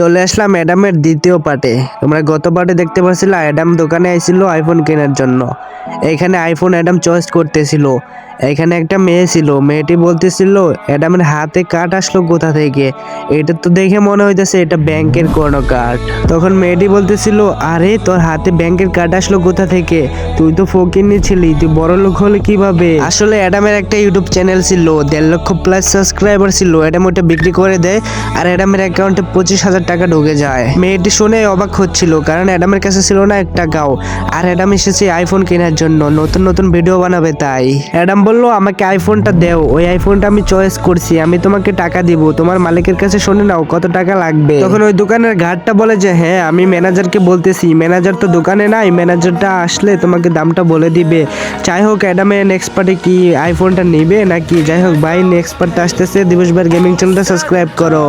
চলে আসলাম অ্যাডামের দ্বিতীয় পার্টে। তোমরা গত পার্টে দেখতে পাচ্ছিল অ্যাডাম দোকানে আইছিল আইফোন কেনার জন্য। এখানে আইফোন অ্যাডাম চয়েস করতেছিল। এখানে একটা মেয়ে ছিল। মেয়েটি বলতেছিল, অ্যাডামের হাতে কার্ড আসলো কোথা থেকে? এটা তো দেখে মনে হইতেছে এটা ব্যাংকের কোনো কার্ড তখন মেয়েটি বলতেছিল, আরে, তোর হাতে ব্যাংকের কার্ড আসলো কোথা থেকে? তুই তো ফকিরনি ছিলি, তুই বড় লোক হলে কীভাবে? আসলে অ্যাডামের একটা ইউটিউব চ্যানেল ছিল, দেড় লক্ষ প্লাস সাবস্ক্রাইবার ছিল। অ্যাডাম ওটা বিক্রি করে দেয়। আর অ্যাডামের অ্যাকাউন্টে পঁচিশ হাজার টাকা ঢুকে যায়। মেয়েটি শুনে অবাক হচ্ছিল, কারণ অ্যাডামের কাছে ছিল না এক টাকাও। আর অ্যাডাম এসেছে আইফোন কেনার জন্য, নতুন নতুন ভিডিও বানাবে তাই। অ্যাডাম বলল, আমাকে আইফোনটা দেও, ওই আইফোনটা আমি চয়েস করছি, আমি তোমাকে টাকা দিব, তোমার মালিকের কাছে শুনে নাও কত টাকা লাগবে। তখন ওই দোকানের ঘাটটা বলে যে হ্যাঁ আমি ম্যানেজারকে বলতেছি, ম্যানেজার তো দোকানে নাই, ম্যানেজারটা আসলে তোমাকে দামটা বলে দিবে। যাই হোক, অ্যাডামের নেক্সট পার্টে কি আইফোনটা নিবে নাকি? যাই হোক, ভাই নেক্সট পার্টটা আসতেছে। দিবস গেমিং চ্যানেলটা সাবস্ক্রাইব করো।